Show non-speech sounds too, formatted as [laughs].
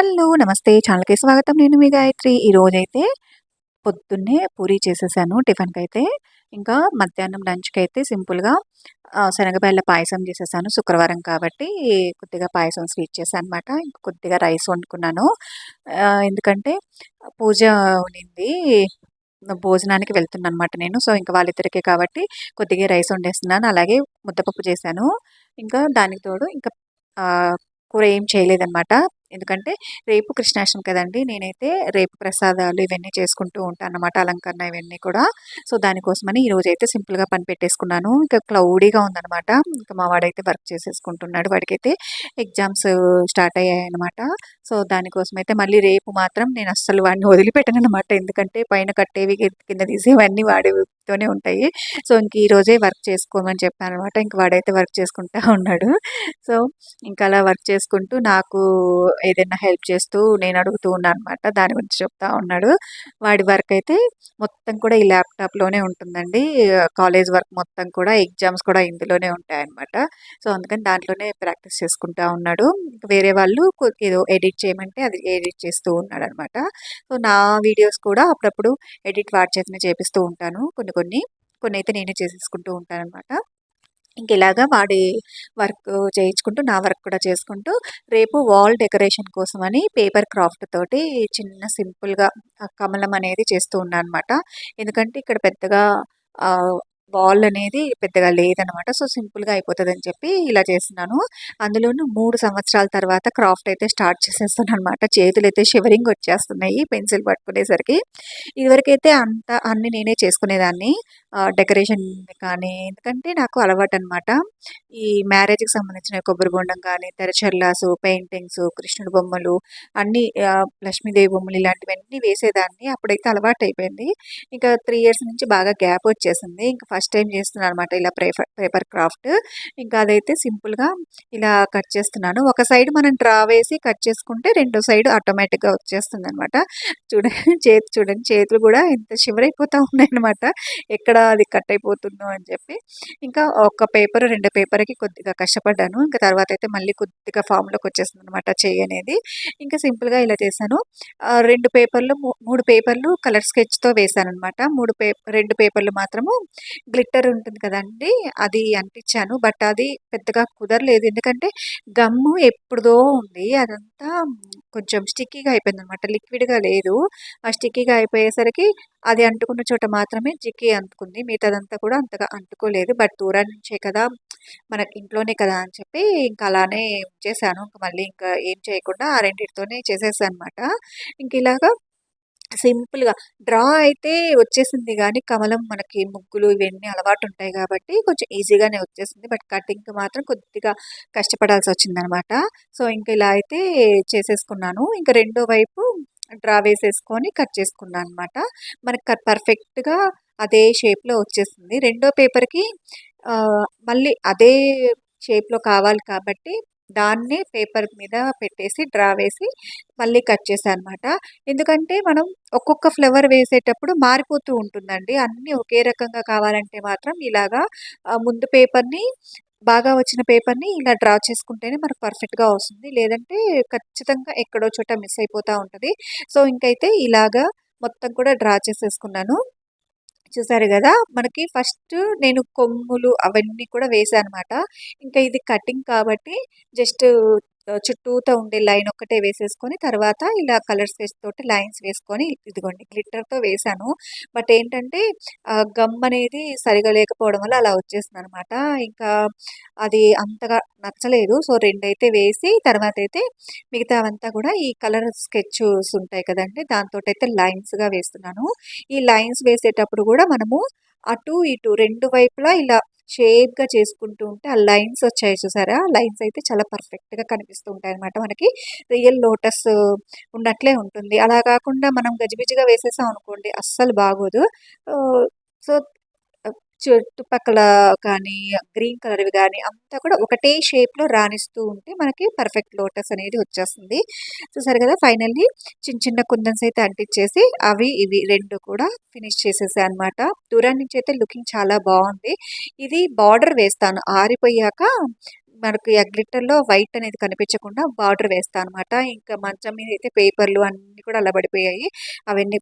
Hello నమస్తే. ఛానల్కి స్వాగతం. నేను మీ గాయత్రి. ఈరోజైతే పొద్దున్నే పూరి చేసేసాను టిఫిన్కి అయితే ఇంకా మధ్యాహ్నం లంచ్కి అయితే సింపుల్గా శనగబెల్ల పాయసం చేసేసాను. శుక్రవారం కాబట్టి కొద్దిగా పాయసం స్వీట్ చేశాను అనమాట ఇంకా కొద్దిగా రైస్ వండుకున్నాను. ఎందుకంటే పూజ ఉండింది. భోజనానికి వెళ్తున్నాను అనమాట నేను. సో ఇంకా వాళ్ళిద్దరికే కాబట్టి కొద్దిగా రైస్ వండేస్తున్నాను. అలాగే ముద్దపప్పు చేశాను. ఇంకా దానికి తోడు ఇంకా కూర ఏం చేయలేదన్నమాట ఎందుకంటే రేపు కృష్ణాష్టమి కదండి నేనైతే రేపు ప్రసాదాలు ఇవన్నీ చేసుకుంటూ ఉంటాను అన్నమాట అలంకరణ ఇవన్నీ కూడా. సో దానికోసమని ఈరోజు అయితే సింపుల్గా పని పెట్టేసుకున్నాను. ఇంకా క్లౌడీగా ఉందనమాట ఇంకా మా వాడైతే వర్క్ చేసేసుకుంటున్నాడు. వాడికైతే ఎగ్జామ్స్ స్టార్ట్ అయ్యాయి అనమాట సో దానికోసం అయితే మళ్ళీ రేపు మాత్రం నేను అస్సలు వాడిని వదిలిపెట్టను అనమాట ఎందుకంటే పైన కట్టేవి కింద తీసేవన్నీ వస్తూనే ఉంటాయి. సో ఇంక ఈరోజే వర్క్ చేసుకోమని చెప్పాను అనమాట ఇంక వాడైతే వర్క్ చేసుకుంటా [laughs] ఉన్నాడు. సో ఇంకా అలా వర్క్ చేసుకుంటూ నాకు ఏదైనా హెల్ప్ చేస్తూ నేను అడుగుతూ ఉన్నాను అనమాట దాని గురించి చెప్తా ఉన్నాడు. వాడి వర్క్ అయితే మొత్తం కూడా ఈ ల్యాప్టాప్లోనే ఉంటుందండి. కాలేజ్ వర్క్ మొత్తం కూడా ఎగ్జామ్స్ కూడా ఇందులోనే ఉంటాయన్నమాట సో అందుకని దాంట్లోనే ప్రాక్టీస్ చేసుకుంటా ఉన్నాడు. వేరే వాళ్ళు ఏదో ఎడిట్ చేయమంటే అది ఎడిట్ చేస్తూ ఉన్నాడు అనమాట సో నా వీడియోస్ కూడా అప్పుడప్పుడు ఎడిట్ వాడి చేతిని చేపిస్తూ ఉంటాను. కొన్ని కొన్ని కొన్ని అయితే నేనే చేసేసుకుంటూ ఉంటాను అనమాట ఇంక ఇలాగా వాడి వర్క్ చేయించుకుంటూ నా వర్క్ కూడా చేసుకుంటూ రేపు వాల్ డెకరేషన్ కోసం అని పేపర్ క్రాఫ్ట్ తోటి చిన్న సింపుల్గా కమలం అనేది చేస్తూ ఉన్నాను అనమాట ఎందుకంటే ఇక్కడ పెద్దగా బాల్ అనేది పెద్దగా లేదనమాట సో సింపుల్గా అయిపోతుంది అని చెప్పి ఇలా చేస్తున్నాను. అందులోనూ మూడు సంవత్సరాల తర్వాత క్రాఫ్ట్ అయితే స్టార్ట్ చేసేస్తాను అనమాట చేతులు అయితే షివరింగ్ వచ్చేస్తున్నాయి పెన్సిల్ పట్టుకునేసరికి. ఇదివరకైతే అంత అన్ని నేనే చేసుకునేదాన్ని. డెకరేషన్ కానీ ఎందుకంటే నాకు అలవాటు అనమాట ఈ మ్యారేజ్కి సంబంధించిన కొబ్బరి బొండం కానీ తెరచర్లాసు పెయింటింగ్స్ కృష్ణుడు బొమ్మలు అన్నీ లక్ష్మీదేవి బొమ్మలు ఇలాంటివన్నీ వేసేదాన్ని. అప్పుడైతే అలవాటు అయిపోయింది ఇంకా త్రీ ఇయర్స్ నుంచి బాగా గ్యాప్ వచ్చేసింది. ఇంకా ఫస్ట్ టైం చేస్తున్నాను అనమాట ఇలా పేపర్ పేపర్ క్రాఫ్ట్. ఇంకా అదైతే సింపుల్గా ఇలా కట్ చేస్తున్నాను. ఒక సైడ్ మనం డ్రా వేసి కట్ చేసుకుంటే రెండో సైడ్ ఆటోమేటిక్గా వచ్చేస్తుంది అనమాట చూడండి చేతి చూడండి చేతులు కూడా ఇంత షివరైపోతూ ఉన్నాయి అనమాట ఎక్కడ అది కట్ అయిపోతుందో అని చెప్పి ఇంకా ఒక పేపర్ రెండు పేపర్కి కొద్దిగా కష్టపడ్డాను. ఇంకా తర్వాత అయితే మళ్ళీ కొద్దిగా ఫామ్లోకి వచ్చేస్తుంది అనమాట చెయ్యి అనేది. ఇంకా సింపుల్గా ఇలా చేశాను. రెండు పేపర్లు మూడు పేపర్లు కలర్ స్కెచ్తో వేసాను అనమాట మూడు పే రెండు పేపర్లు మాత్రము గ్లిట్టర్ ఉంటుంది కదండి అది అంటించాను. బట్ అది పెద్దగా కుదరలేదు. ఎందుకంటే గమ్ము ఎప్పుడుదో ఉంది. అదంతా కొంచెం స్టిక్కీగా అయిపోయింది అనమాట లిక్విడ్గా లేదు. ఆ స్టిక్కీగా అయిపోయేసరికి అది అంటుకున్న చోట మాత్రమే జిక్కి అంటుకుంది మిగతాదంతా కూడా అంతగా అంటుకోలేదు. బట్ దూరం నుంచే కదా మనకి ఇంట్లోనే కదా అని చెప్పి ఇంకా అలానే చేశాను ఇంకా మళ్ళీ ఇంకా ఏం చేయకుండా ఆ రెండింటితోనే చేసేసాను అనమాట ఇంక ఇలాగా సింపుల్గా డ్రా అయితే వచ్చేసింది కానీ కమలం మనకి ముగ్గులు ఇవన్నీ అలవాటు ఉంటాయి కాబట్టి కొంచెం ఈజీగానే వచ్చేసింది. బట్ కటింగ్ మాత్రం కొద్దిగా కష్టపడాల్సి వచ్చిందనమాట సో ఇంకా ఇలా అయితే చేసేసుకున్నాను. ఇంకా రెండో వైపు డ్రా వేసేసుకొని కట్ చేసుకున్నాను అనమాట మనకి పర్ఫెక్ట్గా అదే షేప్లో వచ్చేసింది. రెండో పేపర్కి మళ్ళీ అదే షేప్లో కావాలి కాబట్టి దాన్ని పేపర్ మీద పెట్టేసి డ్రా వేసి మళ్ళీ కట్ చేశాను అనమాట ఎందుకంటే మనం ఒక్కొక్క ఫ్లవర్ వేసేటప్పుడు మారిపోతూ ఉంటుందండి. అన్నీ ఒకే రకంగా కావాలంటే మాత్రం ఇలాగా ముందు పేపర్ని బాగా వచ్చిన పేపర్ని ఇలా డ్రా చేసుకుంటేనే మనకు పర్ఫెక్ట్గా వస్తుంది. లేదంటే ఖచ్చితంగా ఎక్కడో చోట మిస్ అయిపోతూ ఉంటుంది. సో ఇంకైతే ఇలాగా మొత్తం కూడా డ్రా చేసేసుకున్నాను. చూసారు కదా! మనకి ఫస్ట్ నేను కొమ్ములు అవన్నీ కూడా వేసాను అనమాట ఇంకా ఇది కటింగ్ కాబట్టి జస్ట్ చుట్టూతో ఉండే లైన్ ఒక్కటే వేసేసుకొని తర్వాత ఇలా కలర్ స్కెచ్ తోటి లైన్స్ వేసుకొని ఇదిగోండి గ్లిట్టర్తో వేసాను బట్ ఏంటంటే గమ్ అనేది సరిగా లేకపోవడం వల్ల అలా వచ్చేసింది అనమాట ఇంకా అది అంతగా నచ్చలేదు. సో రెండైతే వేసి తర్వాత అయితే మిగతావంతా కూడా ఈ కలర్ స్కెచ్స్ ఉంటాయి కదండి దాంతో అయితే లైన్స్గా వేస్తున్నాను. ఈ లైన్స్ వేసేటప్పుడు కూడా మనము అటు ఇటు రెండు వైపులా ఇలా షేప్గా చేసుకుంటూ ఉంటే ఆ లైన్స్ వచ్చాయి చూసారా? లైన్స్ అయితే చాలా పర్ఫెక్ట్గా కనిపిస్తూ ఉంటాయి అనమాట మనకి. రియల్ లోటస్ ఉన్నట్లే ఉంటుంది. అలా కాకుండా మనం గజిబిజిగా వేసేసాం అనుకోండి అస్సలు బాగోదు. సో చుట్టుపక్కల కానీ గ్రీన్ కలర్వి కానీ అంతా కూడా ఒకటే షేప్లో రాణిస్తూ ఉంటే మనకి పర్ఫెక్ట్ లోటస్ అనేది వచ్చేస్తుంది చూసారు కదా ఫైనల్లీ చిన్న చిన్న కుందన్స్ అయితే అంటించేసి అవి ఇవి రెండు కూడా ఫినిష్ చేసేసాయి అనమాట దూరం నుంచి అయితే లుకింగ్ చాలా బాగుంది ఇది బార్డర్ వేస్తాను ఆరిపోయాక మనకి ఆ గ్లిట్టర్‌లో వైట్ అనేది కనిపించకుండా బార్డర్ వేస్తాను అనమాట. ఇంకా మంచం మీద అయితే పేపర్‌లు అన్నీ కూడా అలా పడిపోయాయి. అవన్నీ